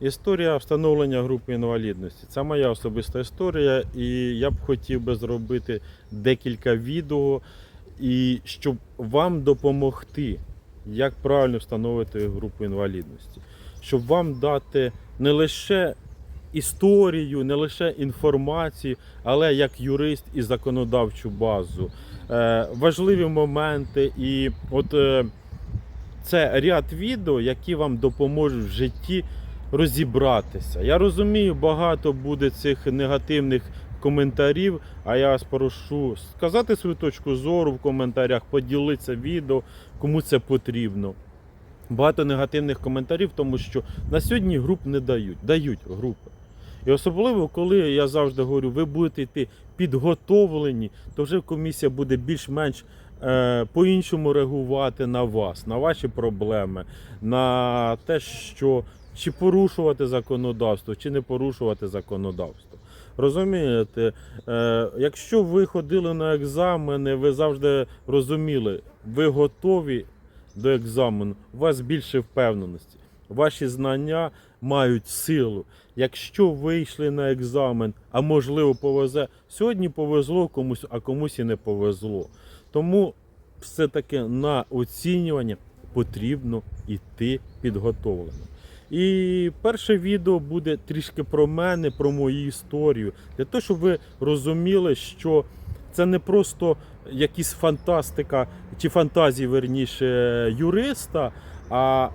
Історія встановлення групи інвалідності. Це моя особиста історія, і я б хотів би зробити декілька відео, і щоб вам допомогти, як правильно встановити групу інвалідності, щоб вам дати не лише історію, не лише інформацію, але як юрист і законодавчу базу, е, важливі моменти. І от е, це ряд відео, які вам допоможуть в житті розібратися. Я розумію, багато буде цих негативних коментарів, а я вас прошу сказати свою точку зору в коментарях, поділитися відео, кому це потрібно. Багато негативних коментарів, тому що на сьогодні груп не дають, дають групи. І особливо, коли я завжди говорю, ви будете йти підготовлені, то вже комісія буде більш-менш е, по-іншому реагувати на вас, на ваші проблеми, на те, що чи порушувати законодавство, чи не порушувати законодавство. Розумієте, е, якщо ви ходили на екзамени, ви завжди розуміли, ви готові до екзамену, у вас більше впевненості. Ваші знання мають силу. Якщо ви йшли на екзамен, а можливо повезе, сьогодні повезло комусь, а комусь і не повезло. Тому все-таки на оцінювання потрібно йти підготовленим. І перше відео буде трішки про мене, про мою історію, для того, щоб ви розуміли, що це не просто якісь фантастика чи фантазії, верніше, юриста, а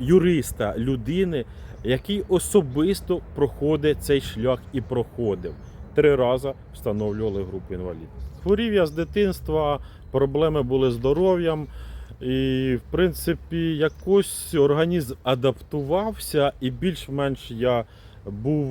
юриста, людини, який особисто проходить цей шлях і проходив. Три рази встановлювали групу інвалідності. Хворів я з дитинства, проблеми були з здоров'ям. І, в принципі, якось організм адаптувався, і більш-менш я був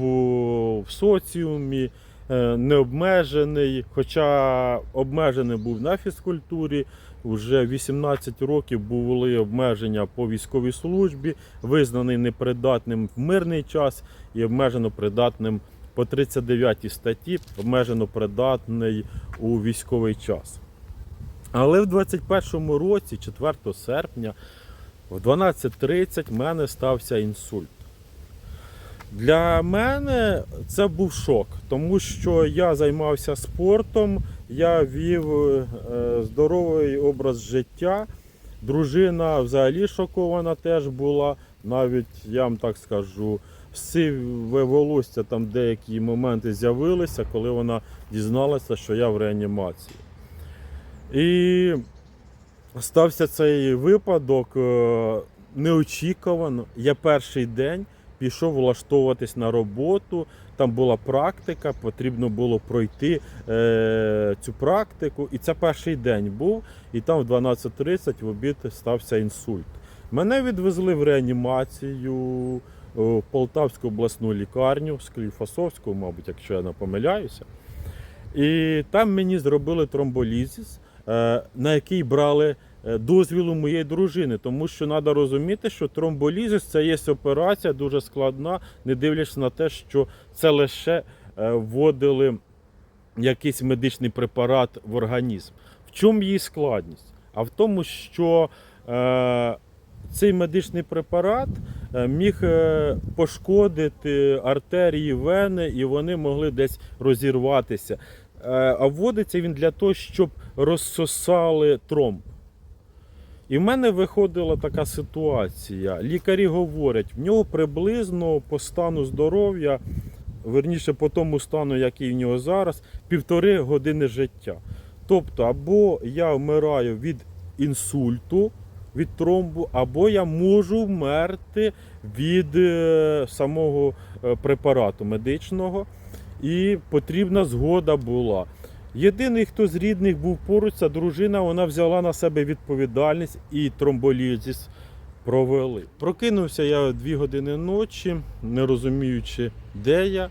в соціумі, е, необмежений, хоча обмежений був на фізкультурі. Вже 18 років були обмеження по військовій службі, визнаний непридатним в мирний час і обмежено придатним по 39 статті, обмежено придатний у військовий час. Але в 21-му році, 4 серпня, в 12.30 в мене стався інсульт. Для мене це був шок, тому що я займався спортом, я вів е, здоровий образ життя. Дружина взагалі шокована теж була. Навіть я вам так скажу, сиве волосся там деякі моменти з'явилися, коли вона дізналася, що я в реанімації. І стався цей випадок е, неочікувано. Я перший день пішов влаштовуватись на роботу. Там була практика, потрібно було пройти е, цю практику. І це перший день був. І там в 12.30 в обід стався інсульт. Мене відвезли в реанімацію в Полтавську обласну лікарню, Скліфасовську, мабуть, якщо я не помиляюся. І там мені зробили тромболізис, е, на який брали е, дозвіл у моєї дружини, тому що треба розуміти, що тромболізис це є операція дуже складна, не дивлячись на те, що це лише е, вводили якийсь медичний препарат в організм. В чому її складність? А в тому, що е, цей медичний препарат е, міг е, пошкодити артерії, вени, і вони могли десь розірватися. Е, А вводиться він для того, щоб розсосали тромб. І в мене виходила така ситуація. Лікарі говорять, в нього приблизно по стану здоров'я, верніше по тому стану, який в нього зараз, півтори години життя. Тобто, або я вмираю від інсульту, від тромбу, або я можу вмерти від е, самого е, препарату медичного. І потрібна згода була. Єдиний, хто з рідних був поруч, це дружина, вона взяла на себе відповідальність і тромболізис провели. Прокинувся я 2 години ночі, не розуміючи, де я.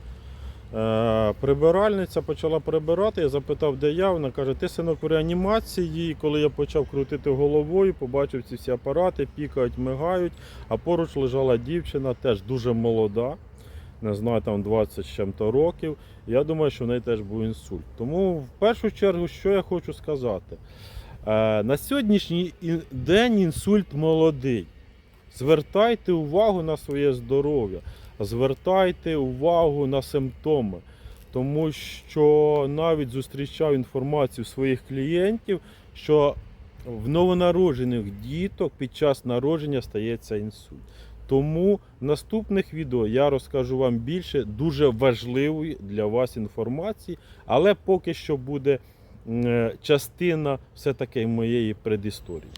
Е, Прибиральниця почала прибирати, я запитав, де я. Вона каже, ти синок в реанімації. І коли я почав крутити головою, побачив ці всі апарати, пікають, мигають. А поруч лежала дівчина, теж дуже молода, не знаю, там 20 з чим-то років. Я думаю, що в неї теж був інсульт. Тому в першу чергу, що я хочу сказати, Е, на сьогоднішній день інсульт молодий. Звертайте увагу на своє здоров'я, звертайте увагу на симптоми. Тому що навіть зустрічав інформацію своїх клієнтів, що в новонароджених діток під час народження стається інсульт. Тому в наступних відео я розкажу вам більше дуже важливої для вас інформації, але поки що буде е, частина все-таки моєї предісторії.